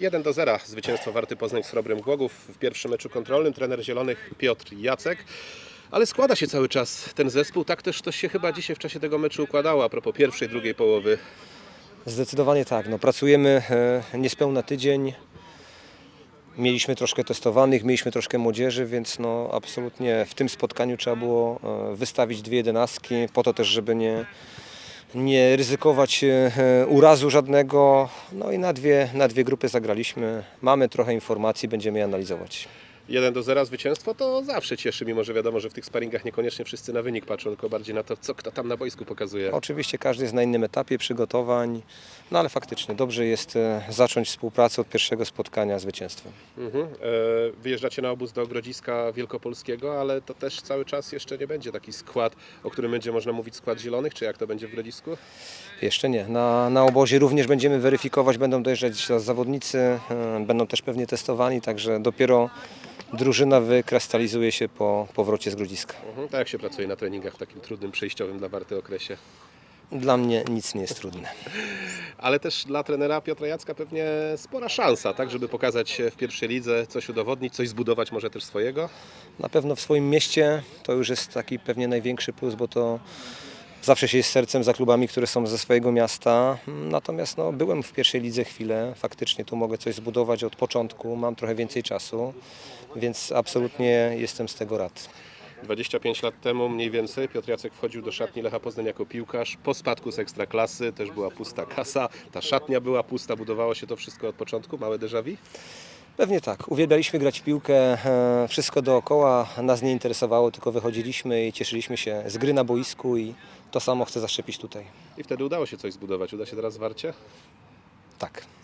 1 do 0 zwycięstwo Warty Poznań z Chrobrym Głogów w pierwszym meczu kontrolnym. Trener Zielonych Piotr Jacek. Ale składa się cały czas ten zespół. Tak też to się chyba dzisiaj w czasie tego meczu układało a propos pierwszej, drugiej połowy. Zdecydowanie tak. No, pracujemy e, niespełna tydzień. Mieliśmy troszkę testowanych, mieliśmy troszkę młodzieży, więc no, absolutnie w tym spotkaniu trzeba było e, wystawić dwie jedenastki, po to też, żeby nie, nie ryzykować e, urazu żadnego. No i na dwie, na dwie grupy zagraliśmy. Mamy trochę informacji, będziemy je analizować. 1 do 0 zwycięstwo to zawsze cieszy, mimo że wiadomo, że w tych sparingach niekoniecznie wszyscy na wynik patrzą, tylko bardziej na to, co kto tam na boisku pokazuje. Oczywiście każdy jest na innym etapie przygotowań, no ale faktycznie dobrze jest e, zacząć współpracę od pierwszego spotkania zwycięstwem. Mhm. E, Wyjeżdżacie na obóz do Grodziska Wielkopolskiego, ale to też cały czas jeszcze nie będzie taki skład, o którym będzie można mówić skład zielonych, czy jak to będzie w Grodzisku? Jeszcze nie. Na, na obozie również będziemy weryfikować, będą dojeżdżać zawodnicy, e, będą też pewnie testowani, także dopiero drużyna wykrystalizuje się po powrocie z Grodziska. Mhm. Tak jak się pracuje na treningach w takim trudnym, przejściowym dla Warty okresie. Dla mnie nic nie jest trudne. Ale też dla trenera Piotra Jacka pewnie spora szansa, tak, żeby pokazać się w pierwszej lidze, coś udowodnić, coś zbudować może też swojego. Na pewno w swoim mieście to już jest taki pewnie największy plus, bo to zawsze się jest sercem za klubami, które są ze swojego miasta. Natomiast no, byłem w pierwszej lidze chwilę, faktycznie tu mogę coś zbudować od początku, mam trochę więcej czasu, więc absolutnie jestem z tego rad. 25 lat temu mniej więcej Piotr Jacek wchodził do szatni Lecha Poznań jako piłkarz. Po spadku z Ekstraklasy też była pusta kasa, ta szatnia była pusta, budowało się to wszystko od początku, małe déjà vu. Pewnie tak. Uwielbialiśmy grać w piłkę, e, wszystko dookoła nas nie interesowało, tylko wychodziliśmy i cieszyliśmy się z gry na boisku i to samo chcę zaszczepić tutaj. I wtedy udało się coś zbudować. Uda się teraz w Warcie? Tak.